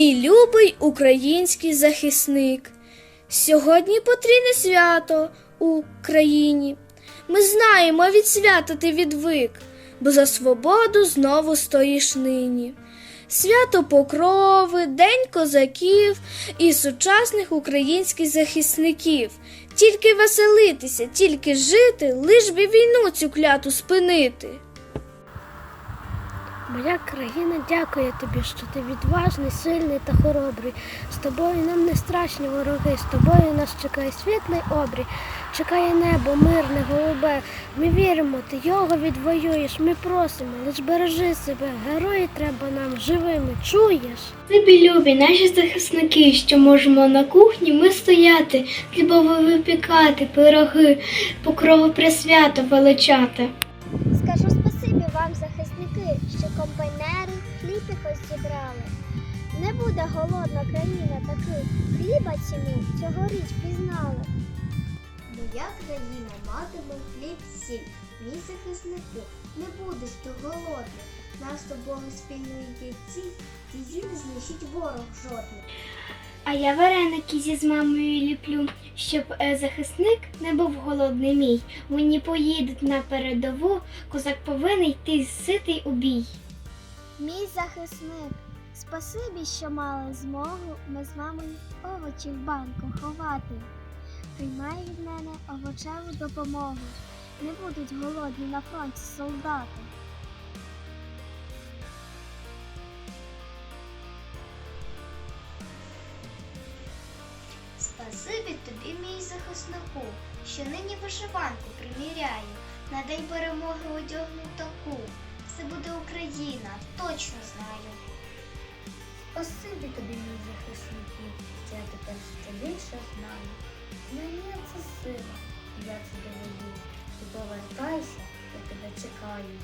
Мій любий український захисник. Сьогодні потрійне свято у країні. Ми знаємо, від свята ти відвик, бо за свободу знову стоїш нині. Свято Покрови, День козаків і сучасних українських захисників. Тільки веселитися, тільки жити, лиш би війну цю кляту спинити. Моя країна дякує тобі, що ти відважний, сильний та хоробрий. З тобою нам не страшні вороги, з тобою нас чекає світлий обрій, чекає небо, мирне, голубе. Ми віримо, ти його відвоюєш. Ми просимо, лиш бережи себе, герої треба нам живими. Чуєш? Тобі любі, наші захисники, що можемо на кухні ми стояти, хлібово випікати, пироги, покрову присвято величати. Захисники, що комбайнери хліб якось зібрали. Не буде голодна країна таки, хліба ціну цьогоріч пізнали. Моя країна матиме хліб сіль, мій захиснику, не будеш ти голодний. Нас тобою спільної ціль, її не знищить ворог жодний. А я вареники зі з мамою ліплю, щоб е, захисник не був голодний мій. Вони поїдуть на передову, козак повинен йти ситий у бій. Мій захисник, спасибі, що мали змогу ми з мамою овочі в банку ховати. Приймай від мене овочеву допомогу. Не будуть голодні на фронті солдати. Спасибі тобі, мій захиснику, що нині вишиванку приміряю. На день перемоги одягну таку. Це буде Україна, точно знаю. Спасибі тобі, мій захиснику, я тепер ще більше знаю. Знання це сила, я це доведу. Ти повертайся, я тебе чекаю.